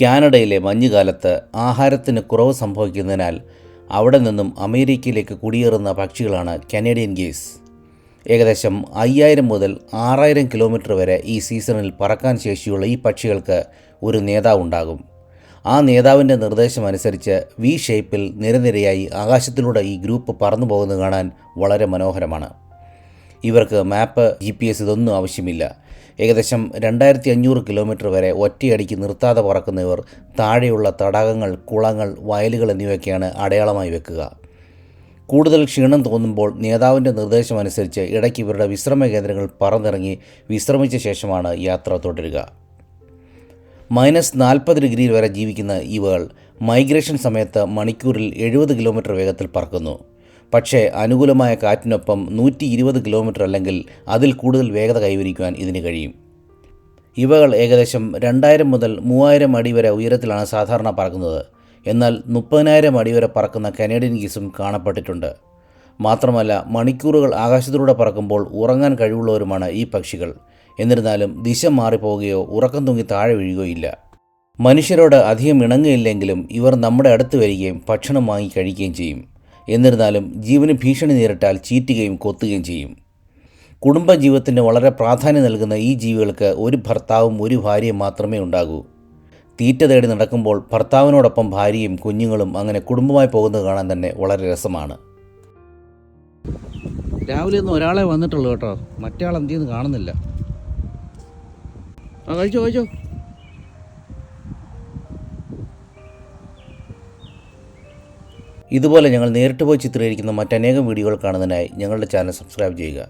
കാനഡയിലെ മഞ്ഞുകാലത്ത് ആഹാരത്തിന് കുറവ് സംഭവിക്കുന്നതിനാൽ അവിടെ നിന്നും അമേരിക്കയിലേക്ക് കുടിയേറുന്ന പക്ഷികളാണ് കനേഡിയൻ ഗീസ് ഏകദേശം അയ്യായിരം മുതൽ ആറായിരം കിലോമീറ്റർ വരെ ഈ സീസണിൽ പറക്കാൻ ശേഷിയുള്ള ഈ പക്ഷികൾക്ക് ഒരു നേതാവുണ്ടാകും ആ നേതാവിന്റെ നിർദ്ദേശമനുസരിച്ച് വി ഷേപ്പിൽ നിരനിരയായി ആകാശത്തിലൂടെ ഈ ഗ്രൂപ്പ് പറന്നു പോകുന്നത് കാണാൻ വളരെ മനോഹരമാണ്. ഇവർക്ക് മാപ്പ് ജി പി എസ് ഇതൊന്നും ആവശ്യമില്ല. ഏകദേശം രണ്ടായിരത്തി അഞ്ഞൂറ് കിലോമീറ്റർ വരെ ഒറ്റയടിക്ക് നിർത്താതെ പറക്കുന്നവർ താഴെയുള്ള തടാകങ്ങൾ കുളങ്ങൾ വയലുകൾ എന്നിവയൊക്കെയാണ് അടയാളമായി വെക്കുക. കൂടുതൽ ക്ഷീണം തോന്നുമ്പോൾ നേതാവിന്റെ നിർദ്ദേശമനുസരിച്ച് ഇടയ്ക്ക് ഇവരുടെ വിശ്രമ കേന്ദ്രങ്ങൾ പറന്നിറങ്ങി വിശ്രമിച്ച ശേഷമാണ് യാത്ര തുടരുക. മൈനസ് നാൽപ്പത് ഡിഗ്രിയിൽ വരെ ജീവിക്കുന്ന ഇവകൾ മൈഗ്രേഷൻ സമയത്ത് മണിക്കൂറിൽ എഴുപത് കിലോമീറ്റർ വേഗത്തിൽ പറക്കുന്നു. പക്ഷേ അനുകൂലമായ കാറ്റിനൊപ്പം നൂറ്റി ഇരുപത് കിലോമീറ്റർ അല്ലെങ്കിൽ അതിൽ കൂടുതൽ വേഗത കൈവരിക്കുവാൻ ഇതിന് കഴിയും. ഇവകൾ ഏകദേശം രണ്ടായിരം മുതൽ മൂവായിരം അടി വരെ ഉയരത്തിലാണ് സാധാരണ പറക്കുന്നത്. എന്നാൽ മുപ്പതിനായിരം അടി വരെ പറക്കുന്ന കനേഡിയൻ ഗീസും കാണപ്പെട്ടിട്ടുണ്ട്. മാത്രമല്ല മണിക്കൂറുകൾ ആകാശത്തിലൂടെ പറക്കുമ്പോൾ ഉറങ്ങാൻ കഴിവുള്ളവരുമാണ് ഈ പക്ഷികൾ. എന്നിരുന്നാലും ദിശ മാറിപ്പോവുകയോ ഉറക്കം തൂങ്ങി താഴെ വീഴുകയോ ഇല്ല മനുഷ്യരോട് അധികം ഇണങ്ങുകയില്ലെങ്കിലും ഇവർ നമ്മുടെ അടുത്ത് വരികയും ഭക്ഷണം വാങ്ങി കഴിക്കുകയും ചെയ്യും. എന്നിരുന്നാലും ജീവന് ഭീഷണി നേരിട്ടാൽ ചീറ്റുകയും കൊത്തുകയും ചെയ്യും. കുടുംബജീവിതത്തിന് വളരെ പ്രാധാന്യം നൽകുന്ന ഈ ജീവികൾക്ക് ഒരു ഭർത്താവും ഒരു ഭാര്യയും മാത്രമേ ഉണ്ടാകൂ. തീറ്റ തേടി നടക്കുമ്പോൾ ഭർത്താവിനോടൊപ്പം ഭാര്യയും കുഞ്ഞുങ്ങളും അങ്ങനെ കുടുംബമായി പോകുന്നത് കാണാൻ തന്നെ വളരെ രസമാണ്. രാവിലെ ഒന്നും ഒരാളെ വന്നിട്ടുള്ളൂ കേട്ടോ. മറ്റേ ആൾ എന്ത് ചെയ്യുന്നു കാണുന്നില്ല. ആ കഴിച്ചോ കഴിച്ചോ. ഇതുപോലെ ഞങ്ങൾ നേരിട്ട് പോയി ചിത്രീകരിക്കുന്ന മറ്റനേകം വീഡിയോകൾ കാണുന്നതിനായി ഞങ്ങളുടെ ചാനൽ സബ്സ്ക്രൈബ് ചെയ്യുക.